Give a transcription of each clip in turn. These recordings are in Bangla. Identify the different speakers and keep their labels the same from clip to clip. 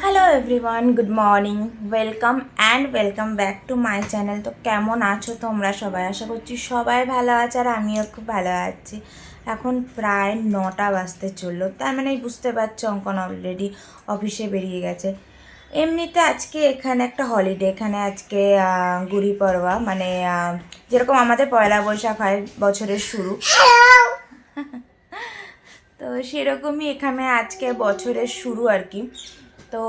Speaker 1: Hello everyone good morning welcome and welcome back to my channel তো কেমন আছো তোমরা সবাই? আশা করছি সবাই ভালো আছে আর আমিও খুব ভালো আছি। এখন প্রায় নটা বাজতে চলল। তার মানে বুঝতে পারছ অঙ্কন অলরেডি অফিসে বেরিয়ে গেছে। এমনিতে আজকে এখানে একটা হলিডে এখানে আজকে গুড়ি পড়বা মানে যেরকম আমাদের পয়লা বৈশাখ হয় বছরের শুরু। তো সেরকমই এখানে আজকে বছরের শুরু আর কি। তো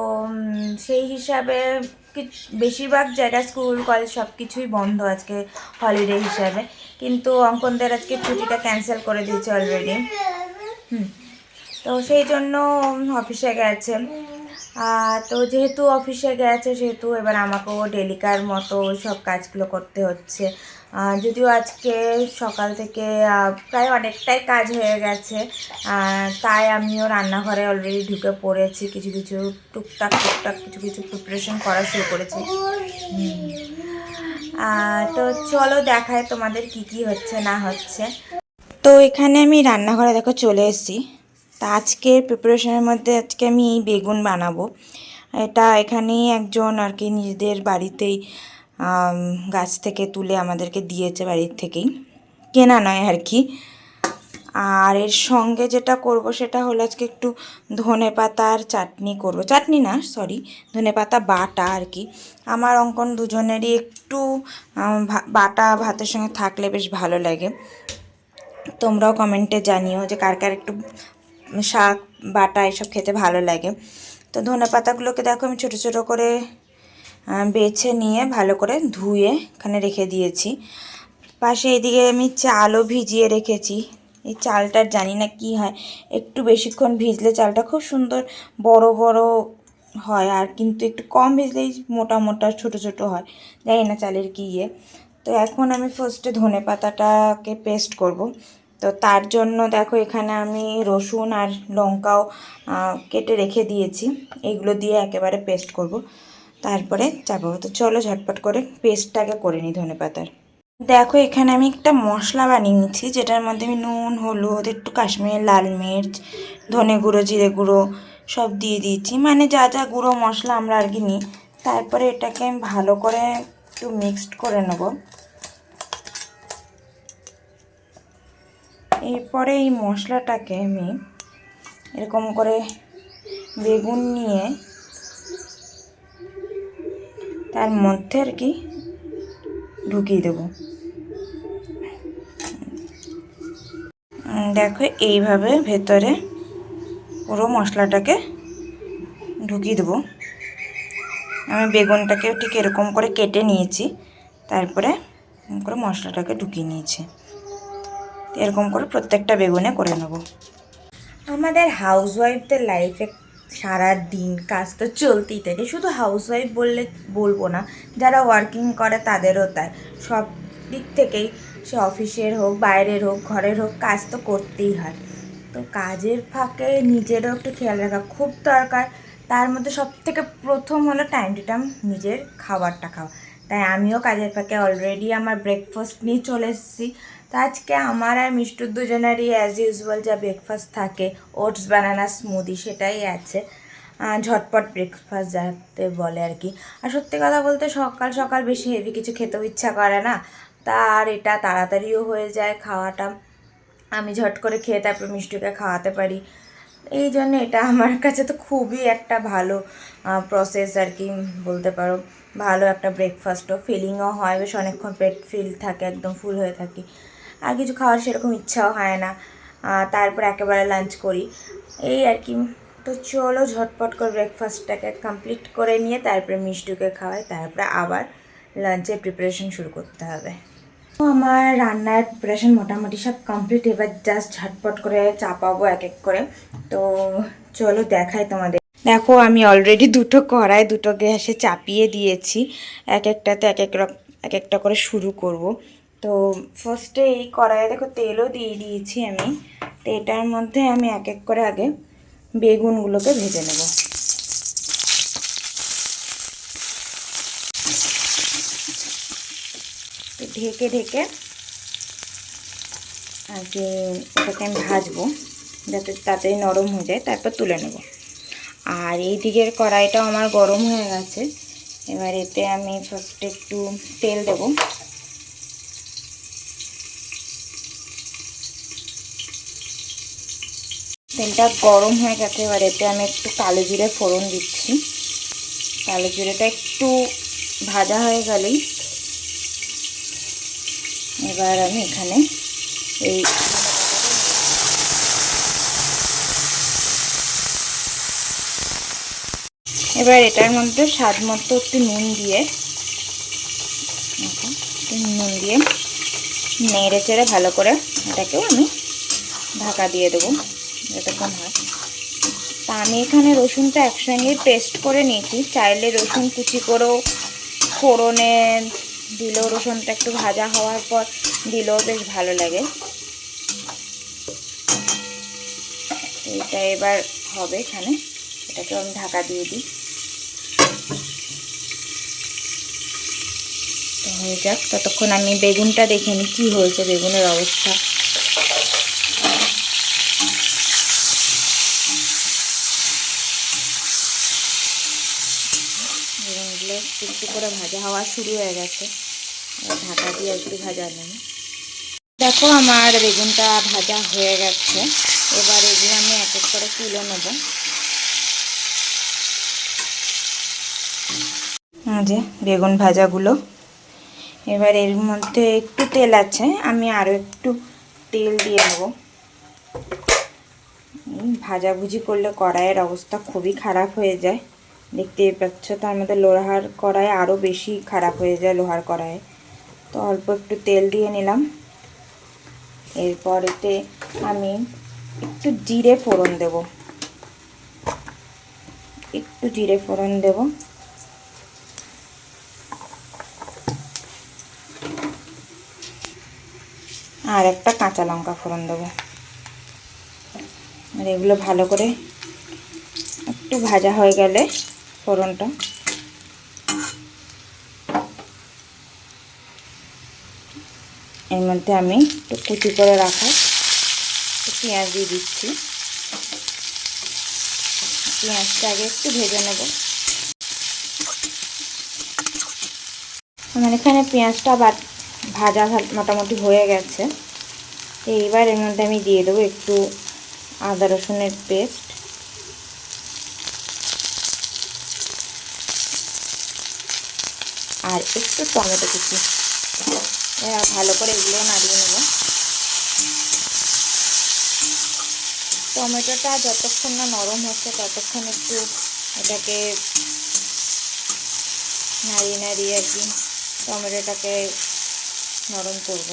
Speaker 1: সেই হিসাবে বেশিরভাগ জায়গা স্কুল, কলেজ সব কিছুই বন্ধ আজকে হলিডে হিসাবে। কিন্তু অঙ্কনদের আজকে ছুটিটা ক্যান্সেল করে দিয়েছে অলরেডি হুম, তো সেই জন্য অফিসে গেছে। তো যেহেতু অফিসে গেছে, সেহেতু এবার আমাকেও ডেলিকার মতো সব কাজগুলো করতে হচ্ছে। যদিও আজকে সকাল থেকে প্রায় অনেকটাই কাজ হয়ে গেছে তাই আমিও রান্নাঘরে অলরেডি ঢুকে পড়েছি, কিছু কিছু টুকটাক টুকটাক, কিছু কিছু প্রিপারেশন করা শুরু করেছি। তো চলো দেখায় তোমাদের কি কি হচ্ছে, না হচ্ছে। তো এখানে আমি রান্নাঘরে দেখো চলে এসেছি। তা আজকের প্রিপারেশনের মধ্যে আজকে আমি এই বেগুন বানাবো। এটা এখানেই একজন আর কি নিজেদের বাড়িতেই গাছ থেকে তুলে আমাদেরকে দিয়েছে বাড়ির থেকেই। কেনা নয় আর কি। আর এর সঙ্গে যেটা করব সেটা হলো আজকে একটু ধনে পাতার চাটনি করব। চাটনি না সরি ধনে পাতা বাটা আর কি। আমার অঙ্কন দুজনেরই একটু বাটা ভাতের সঙ্গে থাকলে বেশ ভালো লাগে। তোমরাও কমেন্টে জানিও যে কার কার একটু শাক, বাটা এসব খেতে ভালো লাগে। তো ধনে পাতাগুলোকে দেখো আমি ছোটো ছোটো করে বেছে নিয়ে ভালো করে ধুয়ে এখানে রেখে দিয়েছি। পাশে এদিকে আমি চালও ভিজিয়ে রেখেছি। এই চালটার জানি না কি হয়। একটু বেশিক্ষণ ভিজলে চালটা খুব সুন্দর বড় বড় হয় আর কিন্তু একটু কম ভিজলেই মোটা মোটা, ছোট ছোট হয়। জানি না চালের কি ইয়ে। তো এখন আমি ফার্স্টে ধনে পাতাটাকে পেস্ট করব। তো তার জন্য দেখো এখানে আমি রসুন আর লঙ্কাও কেটে রেখে দিয়েছি। এগুলো দিয়ে একেবারে পেস্ট করব। তারপরে চাপাবো তো চলো ঝটপট করে পেস্টটাকে করে নিই ধনে পাতার। দেখো, এখানে আমি একটা মশলা বানিয়ে নিচ্ছি, যেটার মধ্যে আমি নুন, হলুদ, একটু কাশ্মীর, লাল মির্চ, ধনে গুঁড়ো, জিরে গুঁড়ো সব দিয়ে দিয়েছি। মানে যা যা গুঁড়ো মশলা আমরা আর কি নিই, তারপরে এটাকে আমি ভালো করে একটু মিক্সড করে নেব। এরপরে এই মশলাটাকে আমি এরকম করে বেগুন নিয়ে তার মধ্যে আর কি ঢুকিয়ে দেবো। দেখো এইভাবে ভেতরে পুরো মশলাটাকে ঢুকিয়ে দেবো। আমি বেগুনটাকে ঠিক এরকম করে কেটে নিয়েছি, তারপরে করে মশলাটাকে ঢুকিয়ে নিয়েছি। এরকম করে প্রত্যেকটা বেগুনে করে নেব। আমাদের হাউসওয়াইফদের লাইফে সারা দিন কাজ তো চলতেই থাকে। শুধু হাউসওয়াইফ বললে বলব না, যারা ওয়ার্কিং করে তাদেরও তাই। সব দিক থেকেই সে অফিসের হোক, বাইরের হোক, ঘরের হোক, কাজ তো করতেই হয়। তো কাজের ফাঁকে নিজেরও একটু খেয়াল রাখা খুব দরকার। তার মধ্যে সব থেকে প্রথম হলো টাইম টু টাইম নিজের খাবারটা খাওয়া। তাই আমিও কাজের ফাঁকে অলরেডি আমার ব্রেকফাস্ট নিয়ে চলে এসেছি। তো আজকে আমার আর মিষ্টুর দুজনেরই অ্যাজ ইউজুয়াল যা ব্রেকফাস্ট থাকে ওটস বানানা স্মুদি সেটাই আছে। ঝটপট ব্রেকফাস্ট যাতে বলে আর কি। আর সত্যি কথা বলতে সকাল সকাল বেশি হেভি কিছু খেতেও ইচ্ছা করে না। তার এটা তাড়াতাড়িও হয়ে যায় খাওয়াটা। আমি ঝট করে খেয়ে তারপর মিষ্টুকে খাওয়াতে পারি। এই জন্য এটা আমার কাছে তো খুবই একটা ভালো প্রসেস আর কি, বলতে পারো। ভালো একটা ব্রেকফাস্টও ফিলিংও হয়, বেশ অনেকক্ষণ পেট ফিল থাকে, একদম ফুল হয়ে থাকি। আর কিছু খাওয়ার সেরকম ইচ্ছাও হয় না। তারপর একেবারে লাঞ্চ করি। এই আর কি। তো চলো ঝটপট করে ব্রেকফাস্টটাকে কমপ্লিট করে নিয়ে তারপরে মিষ্টিকে খাওয়াই। তারপরে আবার লাঞ্চের প্রিপারেশন শুরু করতে হবে। তো আমার রান্নার প্রিপারেশন মোটামুটি সব কমপ্লিট এবার জাস্ট ঝটপট করে চাপাবো এক এক করে। তো চলো দেখাই তোমাদের। দেখো, আমি অলরেডি দুটো কড়াই, দুটো গ্যাসে চাপিয়ে দিয়েছি। এক একটাতে এক এক এক একটা করে শুরু করব। তো ফার্স্টে এই কড়াইয়ে দেখো তেলও দিয়ে দিয়েছি আমি। তো এটার মধ্যে আমি এক এক করে আগে বেগুনগুলোকে ভেজে নেব। ঢেকে ঢেকে কি এটাকে আমি ভাজবো, যাতে তাড়াতাড়ি নরম হয়ে যায়, তারপর তুলে নেব। আর এই দিকের কড়াইটাও আমার গরম হয়ে গেছে। এবার এতে আমি ফার্স্টে একটু তেল দেবো। তেলটা গরম হয়ে গেছে, এবার এতে আমি একটু কালো জিরে ফোড়ন দিচ্ছি। কালো জিরেটা একটু ভাজা হয়ে গেলেই এবার আমি এখানে এই এবার এটার মধ্যে স্বাদ মতো একটু নুন দিয়ে নুন দিয়ে নেড়ে চেড়ে ভালো করে এটাকেও আমি ঢাকা দিয়ে দেবো। যতক্ষণ হয়। তা আমি এখানে রসুনটা একসঙ্গে পেস্ট করে নিয়েছি। চাইলে রসুন কুচি করেও ফোড়নে দিলেও রসুনটা একটু ভাজা হওয়ার পর দিলেও বেশ ভালো লাগে। এটা এবার হবে এখানে। এটাকে আমি ঢাকা দিয়ে দিই। হয়ে যাক। ততক্ষণ আমি বেগুনটা দেখে নিই কী হয়েছে, বেগুনের অবস্থা বেগুনগুলো একটু একটু করে ভাজা, হওয়া শুরু হয়ে গেছে। ঢাকা দিয়ে একটু ভাজা নেব। দেখো আমার বেগুনটা ভাজা হয়ে গেছে। এবার এগুলো আমি এক এক করে তুলে নেব। যে বেগুন ভাজাগুলো। এবার এর মধ্যে একটু তেল আছে, আমি আরও একটু তেল দিয়ে নেব ভাজাভুজি করলে কড়াইয়ের অবস্থা খুবই খারাপ হয়ে যায়। দেখতেই পাচ্ছ তার মধ্যে লোহার কড়াই আরও বেশি খারাপ হয়ে যায় লোহার কড়াইয়ে। তো অল্প একটু তেল দিয়ে নিলাম। এরপরেতে আমি একটু জিরে ফোড়ন দেব। একটু জিরে ফোড়ন দেব। আর একটা কাঁচা লঙ্কা ফোড়ন দেবো। আর এগুলো ভালো করে একটু ভাজা হয়ে গেলে ফোড়নটা। এর মধ্যে আমি একটু কুচি করে রাখা পেঁয়াজ দিয়ে দিচ্ছি। পেঁয়াজটা আগে একটু ভেজে নেব। আমার এখানে পেঁয়াজটা ভাজা মোটামুটি হয়ে গেছে। এইবার এর মধ্যে আমি দিয়ে দেবো একটু আদা রসুনের পেস্ট। আর একটু টমেটো কুচি। ভালো করে এগুলো নাড়িয়ে নেব। টমেটোটা যতক্ষণ না নরম হচ্ছে, ততক্ষণ একটু এটাকে নাড়িয়ে নাড়িয়ে আর কি টমেটোটাকে নরম করব।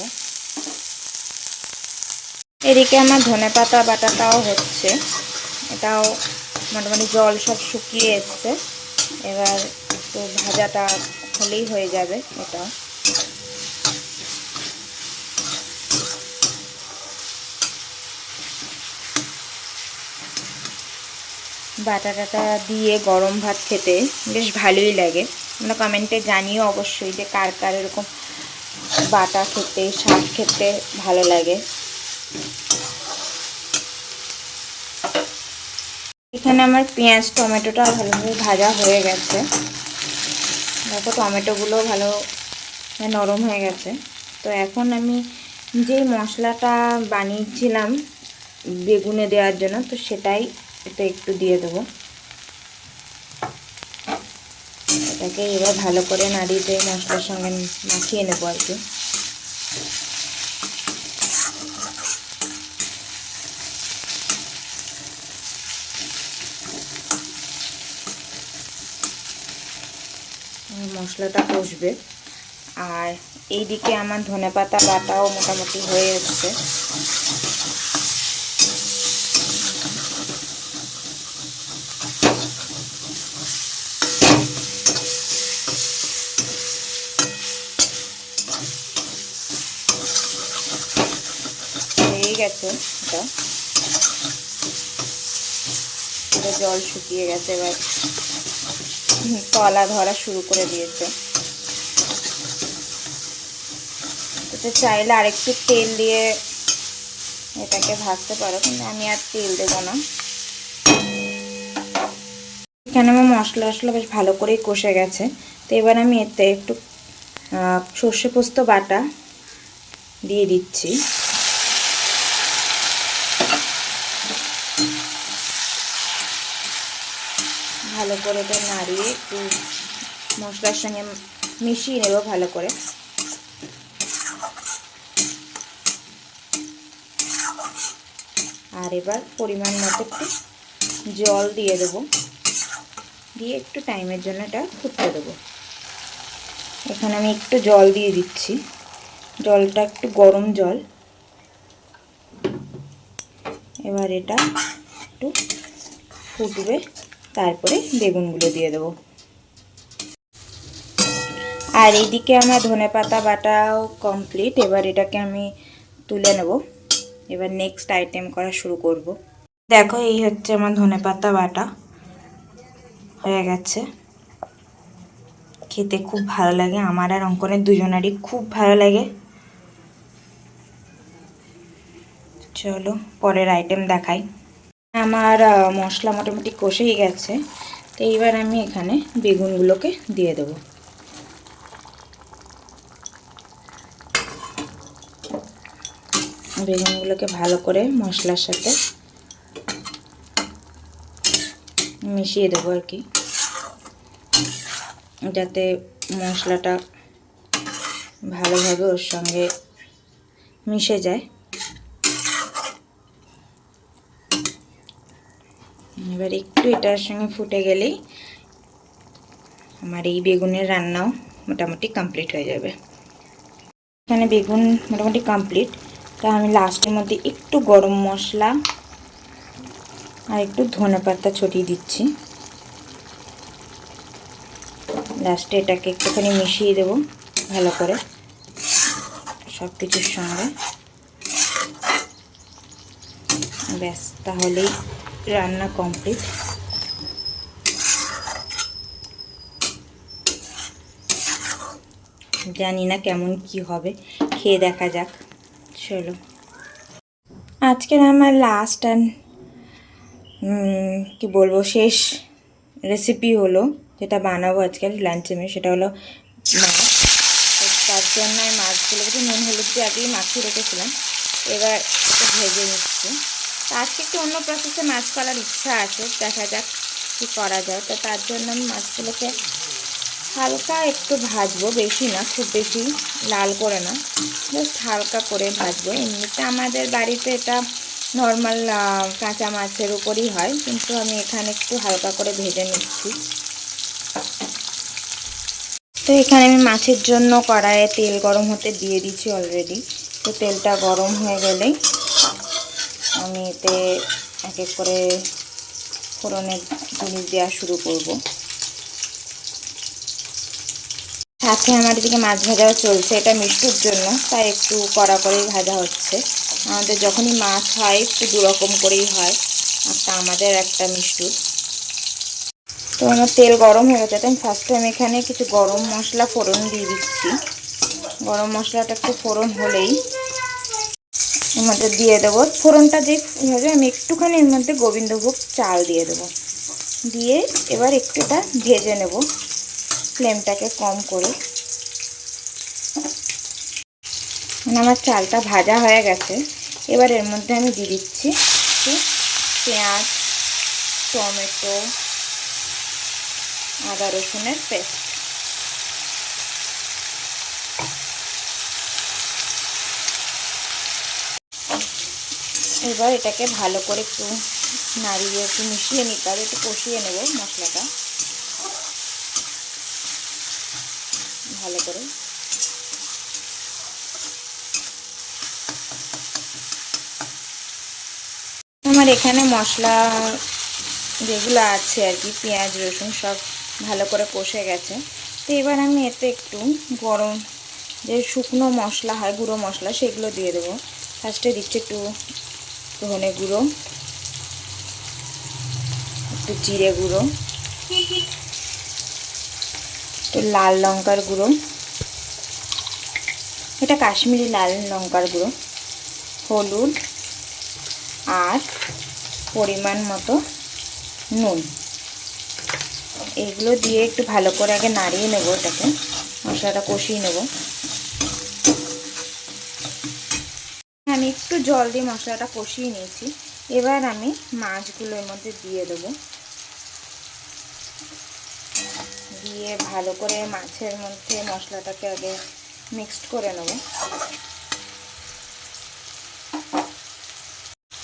Speaker 1: এদিকে আমার ধনে পাতা, বাটাটাও হচ্ছে। এটাও মোটামুটি জল সব শুকিয়ে এসছে। এবার একটু ভাজাটা হলেই হয়ে যাবে এটা। বাটাটাটা দিয়ে গরম ভাত খেতে বেশ ভালোই লাগে। আমরা কমেন্টে জানিও অবশ্যই যে কার কার এরকম বাটা খেতে, শাক খেতে ভালো লাগে। এখানে আমার পেঁয়াজ, টমেটোটা ভালোভাবে ভাজা হয়ে গেছে। দেখো টমেটোগুলো ভালো নরম হয়ে গেছে। তো এখন আমি যেই মশলাটা বানিয়েছিলাম বেগুনে দেওয়ার জন্য, তো সেটাই এটা একটু দিয়ে দেবো। এটাকে এবার ভালো করে নাড়িয়ে দিয়ে মশলার সঙ্গে মাখিয়ে নেব আর কি। মশলাটা কষবে। আর এই দিকে আমার ধনে পাতা বাটাও মোটামুটি হয়ে এসছে হয়ে গেছে জল শুকিয়ে গেছে এবার। কলা ধরা শুরু করে দিয়েছে। চাইলে আরেকটু তেল দিয়ে এটাকে ভাজতে পারো, কিন্তু আমি আর তেল দেবো না। এখানে আমার মশলা টশলা বেশ ভালো করেই কষে গেছে। তো এবার আমি এতে একটু সর্ষে পোস্ত বাটা দিয়ে দিচ্ছি। ভালো করে তো নাড়িয়ে একটু মশলার সঙ্গে মিশিয়ে নেব ভালো করে। আর এবার পরিমাণ মতো একটু জল দিয়ে দেবো। দিয়ে একটু টাইমের জন্য এটা ফুটতে দেবো। এখানে আমি একটু জল দিয়ে দিচ্ছি। জলটা একটু গরম জল। এবার এটা একটু ফুটবে। তারপরে বেগুনগুলো দিয়ে দেবো। আর এইদিকে আমার ধনে পাতা বাটাও কমপ্লিট এবার এটাকে আমি তুলে নেব। এবার নেক্সট আইটেম করা শুরু করব। দেখো, এই হচ্ছে আমার ধনে পাতা বাটা। হয়ে গেছে। খেতে খুব ভালো লাগে। আমার আর অঙ্কনের দুজনারই খুব ভালো লাগে। চলো, পরের আইটেম দেখাই। আমার মশলা মোটামুটি কষেই গেছে। তো এইবার আমি এখানে বেগুনগুলোকে দিয়ে দেবো। বেগুনগুলোকে ভালো করে মশলার সাথে মিশিয়ে দেবো আর কি। যাতে মশলাটা ভালোভাবে ওর সঙ্গে মিশে যায়। এবার একটু এটার সঙ্গে ফুটে গেলেই আমার এই বেগুনের রান্নাও মোটামুটি কমপ্লিট হয়ে যাবে। এখানে বেগুন মোটামুটি কমপ্লিট তা আমি লাস্টের মধ্যে একটু গরম মশলা আর একটু ধনে পাতা ছড়িয়ে দিচ্ছি। লাস্টে এটাকে একটুখানি মিশিয়ে দেবো ভালো করে সব কিছুর সঙ্গে। ব্যাস, তাহলেই রান্না কমপ্লিট। জানি না কেমন কি হবে, খেয়ে দেখা যাক। চলো। আজকের আমার লাস্ট অ্যান্ড কি বলব, শেষ রেসিপি হলো, যেটা বানাবো আজকাল লাঞ্চে মেয়ে সেটা হলো মাছ। তার জন্য আমি মাছগুলোকে নুন হলুদ দিয়ে আগেই মাখিয়ে রেখেছিলাম। এবার ভেজে নিচ্ছি। তো আজকে একটু অন্য প্রসেসে মাছ করার ইচ্ছা আছে, দেখা যাক কী করা যায়। তো তার জন্য আমি মাছগুলোকে হালকা একটু ভাজবো, বেশি না, খুব বেশি লাল করে না, জাস্ট হালকা করে ভাজবো। এমনিতে আমাদের বাড়িতে এটা নর্মাল কাঁচা মাছের উপরই হয়, কিন্তু আমি এখানে একটু হালকা করে ভেজে নিচ্ছি। তো এখানে আমি মাছের জন্য কড়াইয়ে তেল গরম হতে দিয়ে দিচ্ছি অলরেডি তো তেলটা গরম হয়ে গেলেই আমি এতে এক এক করে ফোড়নের জিনিস দেওয়া শুরু করব। সাথে আমার এদিকে মাছ ভাজাও চলছে, এটা মিষ্টির জন্য, তাই একটু কড়া করেই ভাজা হচ্ছে। আমাদের যখনই মাছ হয়, একটু দুরকম করেই হয় একটা আমাদের একটা মিষ্টুর। তো আমার তেল গরম হয়ে গেছে তো আমি ফার্স্টে আমি এখানে কিছু গরম মশলা ফোড়ন দিয়ে দিচ্ছি। গরম মশলাটা একটু ফোড়ন হলেই এর মধ্যে দিয়ে দেবো। ফোড়নটা যে হবে, আমি একটুখানি এর মধ্যে গোবিন্দভোগ চাল দিয়ে দেবো। দিয়ে এবার একটুটা ভেজে নেব ফ্লেমটাকে কম করে। মানে আমার চালটা ভাজা হয়ে গেছে। এবার এর মধ্যে আমি দিয়ে দিচ্ছি পেঁয়াজ, টমেটো, আদা রসুনের পেস্ট। এবার এটাকে ভালো করে একটু নাড়িয়ে একটু মিশিয়ে নিতে হবে, একটু কষিয়ে নেব মশলাটা। ভালো করে। আমার এখানে মশলা যেগুলো আছে আর কি, পেঁয়াজ, রসুন সব ভালো করে কষে গেছে। তো এবার আমি এতে একটু গরম যে শুকনো মশলা হয়, গুঁড়ো মশলা, সেগুলো দিয়ে দেবো। ফার্স্টে দিচ্ছি একটু ধনে গুঁড়ো, একটু জিরে গুঁড়ো, একটু লাল লঙ্কার গুঁড়ো, এটা কাশ্মীরি লাল লঙ্কার গুঁড়ো, হলুদ আর পরিমাণ মতো নুন। এগুলো দিয়ে একটু ভালো করে আগে নাড়িয়ে নেব এটাকে মশলাটা কষিয়ে নেব আমি একটু জল দিয়ে মশলাটা কষিয়ে নিয়েছি। এবার আমি মাছগুলোর মধ্যে দিয়ে দেবো। দিয়ে ভালো করে মাছের মধ্যে মশলাটাকে আগে মিক্সড করে নেব।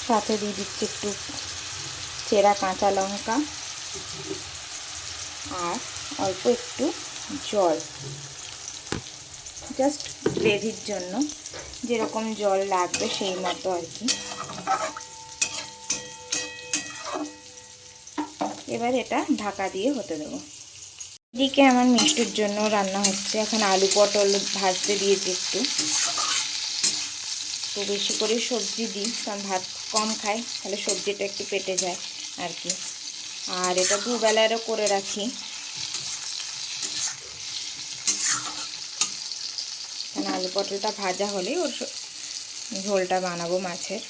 Speaker 1: সাথে দিয়ে দিচ্ছি একটু চেরা কাঁচা লঙ্কা আর অল্প একটু জল। জাস্ট গ্রেভির জন্য যেরকম জল লাগবে সেই মতো আর কি। এবার এটা ঢাকা দিয়ে হতে দেবো। এদিকে আমার মিষ্টির জন্য রান্না হচ্ছে। এখন আলু পটল ভাজতে দিয়েছি একটু। তো বেশি করে সবজি দিই, কারণ ভাত কম খাই, তাহলে সবজিটা একটু পেটে যায় আর কি। আর এটা দুবেলারও করে রাখি। আলু পটলটা ভাজা হলেই ওর ঝোলটা বানাবো মাছের।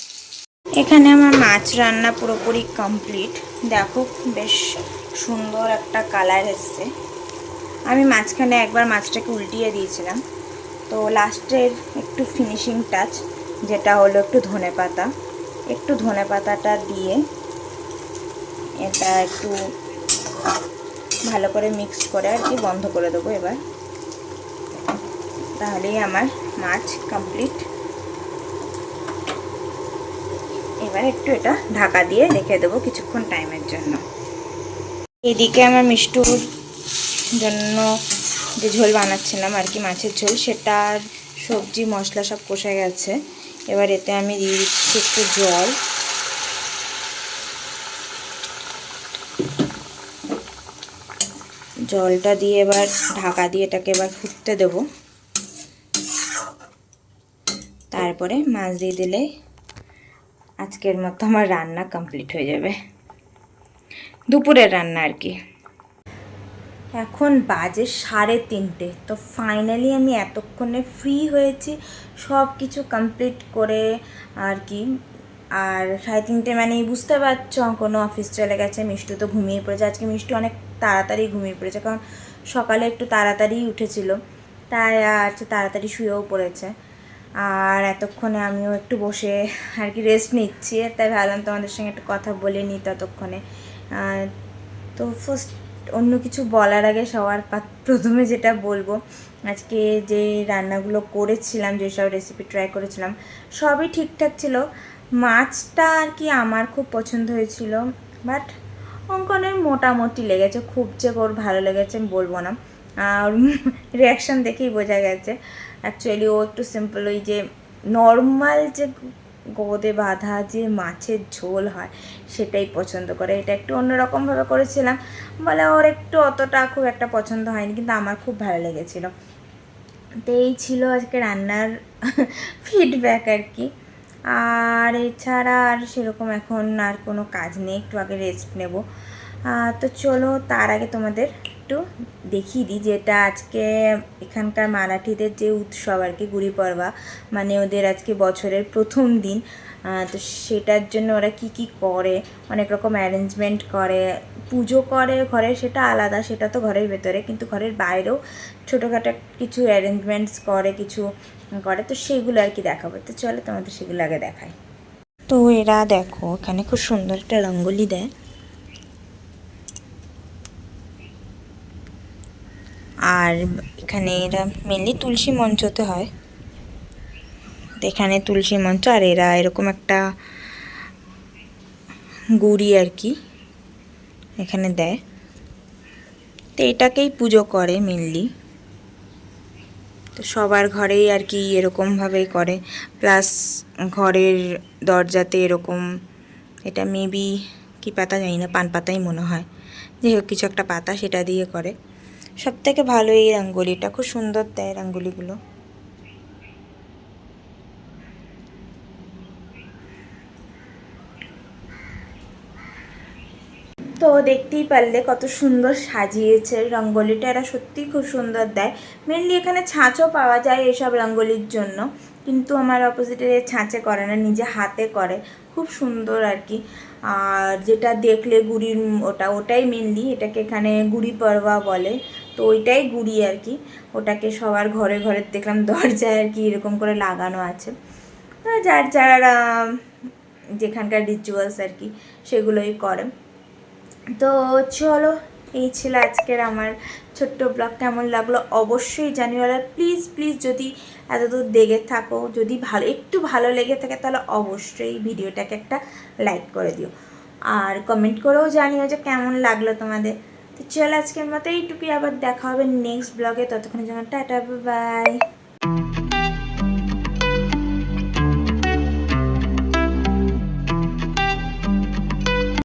Speaker 1: এখানে আমার মাছ রান্না পুরোপুরি কমপ্লিট। দেখো, বেশ সুন্দর একটা কালার এসছে। আমি মাঝখানে একবার মাছটাকে উল্টিয়ে দিয়েছিলাম। তো লাস্টের একটু ফিনিশিং টাচ যেটা হলো একটু ধনে পাতা। একটু ধনে পাতাটা দিয়ে এটা একটু ভালো করে মিক্স করে আর কি বন্ধ করে দেবো এবার। তাহলেই আমার মাছ কমপ্লিট এবার একটু এটা ঢাকা দিয়ে রেখে দেবো কিছুক্ষণ টাইমের জন্য। এদিকে আমার মিষ্টুর জন্য যে ঝোল বানাচ্ছিলাম আর কি, মাছের ঝোল, সেটার সবজি, মশলা সব কষে গেছে। এবার এতে আমি দিয়ে দিচ্ছি একটু জল। জলটা দিয়ে এবার ঢাকা দিয়ে এটাকে এবার ফুটতে দেব। তারপরে মাছ দিয়ে দিলে আজকের মতো আমার রান্না কমপ্লিট হয়ে যাবে। দুপুরের রান্না আর কি। এখন বাজে সাড়ে তিনটে, তো ফাইনালি আমি এতক্ষণে ফ্রি হয়েছি সব কিছু কমপ্লিট করে আর কি। আর সাড়ে তিনটে মানে বুঝতে পারছ, কোনো অফিস চলে গেছে, মিষ্টু তো ঘুমিয়ে পড়েছে। আজকে মিষ্টু অনেক তাড়াতাড়ি ঘুমিয়ে পড়েছে, কারণ সকালে একটু তাড়াতাড়ি উঠেছিল। তাই আর তাড়াতাড়ি শুয়েও পড়েছে। আর এতক্ষণে আমিও একটু বসে আর কি রেস্ট নিচ্ছি, তাই ভাবলাম তোমাদের সঙ্গে একটু কথা বলে নিই ততক্ষণে। তো ফার্স্ট অন্য কিছু বলার আগে সবার প্রথমে যেটা বলব, আজকে যে রান্নাগুলো করেছিলাম যেসব রেসিপি ট্রাই করেছিলাম, সবই ঠিকঠাক ছিল। মাছটা আর কি আমার খুব পছন্দ হয়েছিল বাট অঙ্কনের মোটামুটি লেগেছে, খুব যে ওর ভালো লেগেছে আমি বলব না। আর রিয়াকশান দেখেই বোঝা গেছে। অ্যাকচুয়ালি ও একটু সিম্পল ওই যে নর্মাল যে গোদে বাঁধা যে মাছের ঝোল হয়, সেটাই পছন্দ করে। এটা একটু অন্যরকমভাবে করেছিলাম। বলে ওর একটু অতটা খুব একটা পছন্দ হয়নি, কিন্তু আমার খুব ভালো লেগেছিলো। তো এই ছিল আজকে রান্নার ফিডব্যাক আর কি। আর এছাড়া আর সেরকম এখন আর কোনো কাজ নেই, একটু আগে রেস্ট নেব। তো চলো, তার আগে তোমাদের একটু দেখিয়ে দিই যেটা আজকে এখানকার মারাঠিদের যে উৎসব আর কি, গুড়ি মানে ওদের আজকে বছরের প্রথম দিন। তো সেটার জন্য ওরা কি কি করে, অনেক রকম অ্যারেঞ্জমেন্ট করে, পুজো করে ঘরে সেটা আলাদা, সেটা তো ঘরের ভেতরে, কিন্তু ঘরের বাইরেও ছোটোখাটো কিছু অ্যারেঞ্জমেন্টস করে, কিছু করে, তো সেগুলো আর কি দেখাবো। তো চলো তোমাদের সেগুলো আগে দেখায় তো এরা দেখো, এখানে খুব সুন্দর একটা রঙ্গোলি দেয়। আর এখানে এরা মেনলি তুলসী মঞ্চতে হয়। এখানে তুলসী মঞ্চ আর এরা এরকম একটা গুড়ি আর কি এখানে দেয়। তো এটাকেই পুজো করে মেনলি তো সবার ঘরেই আর কি এরকমভাবেই করে। প্লাস ঘরের দরজাতে এরকম এটা মেবি কি পাতা জানি না, পান পাতাই মনে হয়। হোক, কিছু একটা পাতা সেটা দিয়ে করে। সব থেকে ভালো এই রঙ্গোলিটা, খুব সুন্দর দেয় রঙ্গোলিগুলো। তো দেখতেই পারলে কত সুন্দর সাজিয়েছে রঙ্গোলিটা, এরা সত্যিই খুব সুন্দর দেয়। মেনলি এখানে ছাঁচও পাওয়া যায় এইসব রঙ্গোলির জন্য, কিন্তু আমার অপোজিটে ছাঁচে করে না, নিজে হাতে করে। খুব সুন্দর আর কি। আর যেটা দেখলে গুড়ির ওটা, ওটাই মেনলি এটাকে এখানে গুড়ি পরবা বলে। তো ওইটাই গুড়ি আর কি। ওটাকে সবার ঘরে ঘরে দেখলাম দরজায় আর কি এরকম করে লাগানো আছে। যার যার যেখানকার রিচুয়ালস আর কি, সেগুলোই করে। তো চলো, এই ছিল আজকের আমার ছোট্ট ব্লগ কেমন লাগল অবশ্যই জানিও আর প্লিজ প্লিজ যদি এতদূর দেখে থাকো, যদি ভালো, একটু ভালো লেগে থাকে তাহলে অবশ্যই ভিডিওটাকে একটা লাইক করে দিও। আর কমেন্ট করেও জানিও যে কেমন লাগল তোমাদের। তো চল আজকের মতো এইটুকুই আবার দেখা হবে নেক্সট ব্লগে ততক্ষণের জন্য টাটা বাই